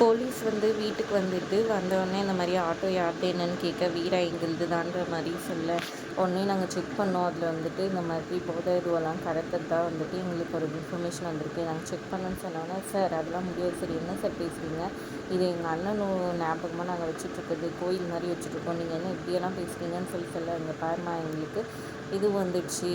Police வந்து வீட்டுக்கு வந்துட்டு வந்தோடனே இந்த மாதிரி ஆட்டோ யார்ட்டு என்னன்னு கேட்க வீடா எங்களுது தான்ற மாதிரி சொல்ல உடனே நாங்கள் செக் பண்ணோம். அதில் வந்துட்டு இந்த மாதிரி போதை இதுவெல்லாம் கடத்ததாக வந்துட்டு எங்களுக்கு ஒரு இன்ஃபர்மேஷன் வந்திருக்கு. நாங்கள் செக் பண்ணோன்னு சொன்னோன்னே சார் அதெல்லாம் முடியாது. சரி என்ன சார் பேசுகிறீங்க இது எங்கள் அண்ணனும் ஞாபகமாக நாங்கள் வச்சுட்ருக்குறது கோயில் மாதிரி வச்சுட்ருக்கோம் நீங்கள் என்ன இப்படியெல்லாம் பேசுகிறீங்கன்னு சொல்லி சொல்ல எங்கள் பாருமா எங்களுக்கு. இது வந்துடுச்சு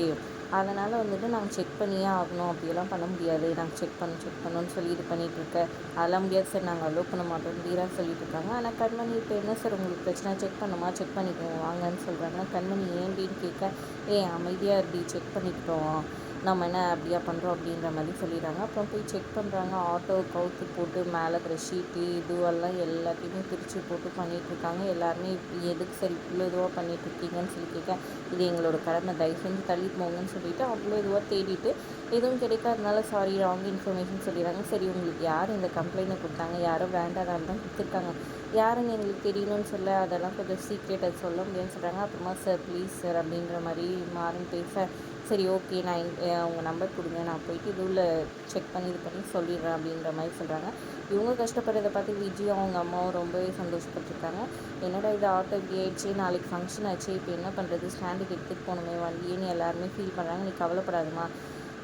அதனால் வந்துட்டு நாங்கள் செக் பண்ணியே ஆகணும். அப்படியெல்லாம் பண்ண முடியாது. நாங்கள் செக் பண்ண செக் பண்ணணும்னு சொல்லி இது பண்ணிகிட்ருக்க அதெல்லாம் முடியாது சார். நாங்கள் அலோவ் பண்ண மாட்டோம். வீராக சொல்லிட்டு இருக்காங்க. ஆனால் கண்மணி இப்போ என்ன சார் உங்களுக்கு பிரச்சனை? செக் பண்ணுமா? செக் பண்ணிக்கோங்க வாங்கன்னு சொல்கிறாங்க கண்மணி ஏன் அப்படின்னு கேட்க ஏ அமைதியாக இப்படி செக் பண்ணிக்கிட்டோம். நம்ம என்ன அப்படியா பண்ணுறோம் அப்படின்ற மாதிரி சொல்லிடுறாங்க. அப்புறம் போய் செக் பண்ணுறாங்க. ஆட்டோ கவுத்து போட்டு மேலே இருக்கிற ஷீட்டு இதுவெல்லாம் எல்லாத்தையுமே பிரித்து போட்டு பண்ணிகிட்ருக்காங்க எல்லாருமே எதுக்கு சரி இவ்வளோ இதுவாக பண்ணிகிட்ருக்கீங்கன்னு சொல்லி கேட்க இது எங்களோட கடமை. தயவு செஞ்சு தள்ளி போங்கன்னு சொல்லிவிட்டு அவ்வளோ இதுவாக தேடிட்டு எதுவும் கிடைக்காதனால சாரி ராங் இன்ஃபர்மேஷன் சொல்லிடுறாங்க. சரி உங்களுக்கு யார் இந்த கம்ப்ளைண்ட்டை கொடுத்தாங்க? யாரோ வேண்டாதால் தான் கொடுத்துருக்காங்க. யாருன்னு எங்களுக்கு தெரியணும்னு சொல்ல? அதெல்லாம் கொஞ்சம் சீக்ரெட் அது சொல்ல முடியும்னு சொல்கிறாங்க அப்புறமா சார் ப்ளீஸ் சார் அப்படின்ற மாதிரி மாறும் பேச. சரி ஓகே நான் அவங்க நம்பர் கொடுங்க. நான் போயிட்டு இதுவில் செக் பண்ணி இது பண்ணி சொல்லிடுறேன் அப்படின்ற மாதிரி சொல்கிறாங்க இவங்க கஷ்டப்படுறதை பார்த்து விஜயும் அவங்க அம்மாவும் ரொம்பவே சந்தோஷப்பட்டிருக்காங்க. என்னடா இது ஆட்டோ இப்படி ஆயிடுச்சு? நாளைக்கு ஃபங்க்ஷன் ஆச்சு. இப்போ என்ன பண்ணுறது ஸ்டாண்டுக்கு எடுத்துகிட்டு போகணுமே வண்டியேன்னு எல்லாருமே ஃபீல் பண்ணுறாங்க நீ கவலைப்படாதுமா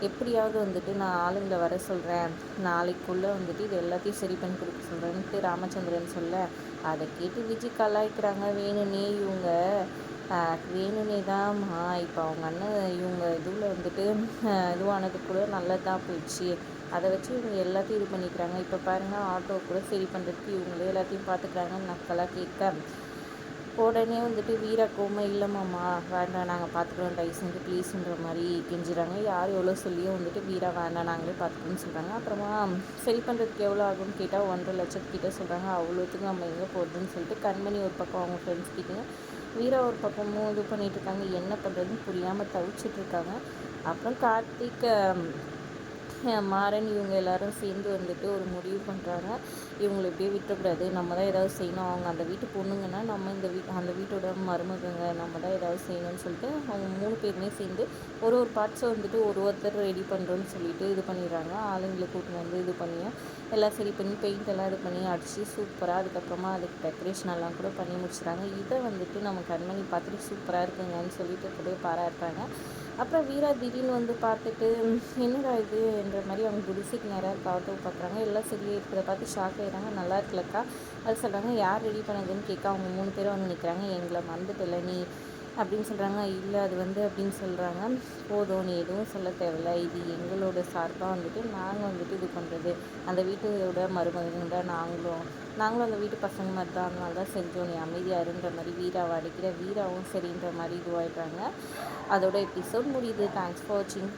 எப்படியாவது வந்துட்டு நான் ஆளுங்களை வர சொல்கிறேன் நாளைக்குள்ளே வந்துட்டு இது எல்லாத்தையும் சரி பண்ணி கொடுக்க சொல்கிறேன்ட்டு ராமச்சந்திரன் சொல்ல அதை கேட்டு விஜய் கலாய்க்கிறாங்க. வேணும்னே இவங்க வேணும்னே தான்மா இப்போ அவங்க அண்ணன் இவங்க இதுவில் வந்துட்டு இதுவானது கூட நல்லதாக போயிடுச்சு அதை வச்சு இவங்க எல்லாத்தையும் இது பண்ணிக்கிறாங்க. இப்போ பாருங்கள் ஆட்டோ கூட சரி பண்ணுறதுக்கு இவங்களே எல்லாத்தையும் பார்த்துக்கிறாங்கன்னு நக்கலாக கேட்க உடனே வந்துட்டு வீரா கோமை இல்லைம்மாம்மா வேண்டாம் நாங்கள் பார்த்துக்குறோம் தயவு செஞ்சு ப்ளீஸுன்ற மாதிரி கெஞ்சுறாங்க. யார் எவ்வளோ சொல்லியும் வந்துட்டு வீரா வேண்டாம் நாங்களே பார்த்துக்கணும்னு சொல்கிறாங்க அப்புறமா சரி பண்ணுறதுக்கு எவ்வளோ ஆகும்னு கேட்டால் ஒன்றரை லட்சத்துக்கிட்ட சொல்கிறாங்க அவ்வளோத்துக்கு நம்ம எங்கே போகிறதுன்னு சொல்லிட்டு கண்மணி ஒரு பக்கம் அவங்க ஃப்ரெண்ட்ஸ் கிட்டேயும் வீரா ஒரு பக்கமும் இது பண்ணிகிட்ருக்காங்க என்ன பண்ணுறதுன்னு புரியாமல் தவிச்சிட்ருக்காங்க அப்புறம் கார்த்திக் மாறன் இவங்க எல்லாரும் சேர்ந்து வந்துட்டு ஒரு முடிவு பண்ணுறாங்க இவங்களை இப்படியே விட்டுறக்கூடாது நம்ம தான் ஏதாவது செய்யணும். அவங்க அந்த வீட்டு பொண்ணுங்கன்னா நம்ம இந்த வீ அந்த வீட்டோட மருமகங்க நம்ம தான் ஏதாவது செய்யணும்னு சொல்லிட்டு அவங்க மூணு பேருமே சேர்ந்து ஒரு ஒரு பார்ட்ஸை வந்துட்டு ஒரு ஒருத்தர் ரெடி பண்ணுறோன்னு சொல்லிட்டு இது பண்ணிடுறாங்க. ஆளுங்களை கூட்டின்னு வந்து இது பண்ணி எல்லாம் சரி பண்ணி பெயிண்ட் எல்லாம் இது பண்ணி அடித்து சூப்பராக அதுக்கப்புறமா அதுக்கு டெக்கரேஷன் எல்லாம் கூட பண்ணி முடிச்சுறாங்க இதை வந்துட்டு நம்ம கண்மணி பார்த்துட்டு சூப்பராக இருக்குங்கன்னு சொல்லிட்டு கூட பாராட்டுறாங்க. அப்புறம் வீரா திடீர்னு வந்து பார்த்துட்டு என்னடா இது? என்ற மாதிரி அவங்க குடிசைக்கு நேராக இருக்க பார்க்குறாங்க எல்லாம் சரியாக இருக்கிறத பார்த்து ஷாக் ஆகிடுறாங்க நல்லா இருக்கலக்கா. அது சொல்கிறாங்க யார் ரெடி பண்ணதுன்னு? கேட்க அவங்க மூணு பேரும் வந்து நிற்கிறாங்க எங்களை மறந்துட்டல நீ. அப்படின்னு சொல்கிறாங்க இல்லை அது வந்து அப்படின்னு சொல்கிறாங்க போதும் நீ எதுவும் சொல்ல தேவையில்ல. இது எங்களோட சார்பாக வந்துட்டு நாங்கள் வந்துட்டு இது பண்ணுறது அந்த வீட்டோட மருமகன் தான் நாங்களும் நாங்களும் அந்த வீட்டு பசங்க மாதிரி தான் அதனால தான் செஞ்சோம். நீ அமைதியாக இருன்ற மாதிரி வீராவை அடிக்கிற வீராவும் சரின்ற மாதிரி இதுவாகிடுறாங்க அதோட எபிசோட் முடியுது. தேங்க்ஸ் ஃபார் வாட்சிங்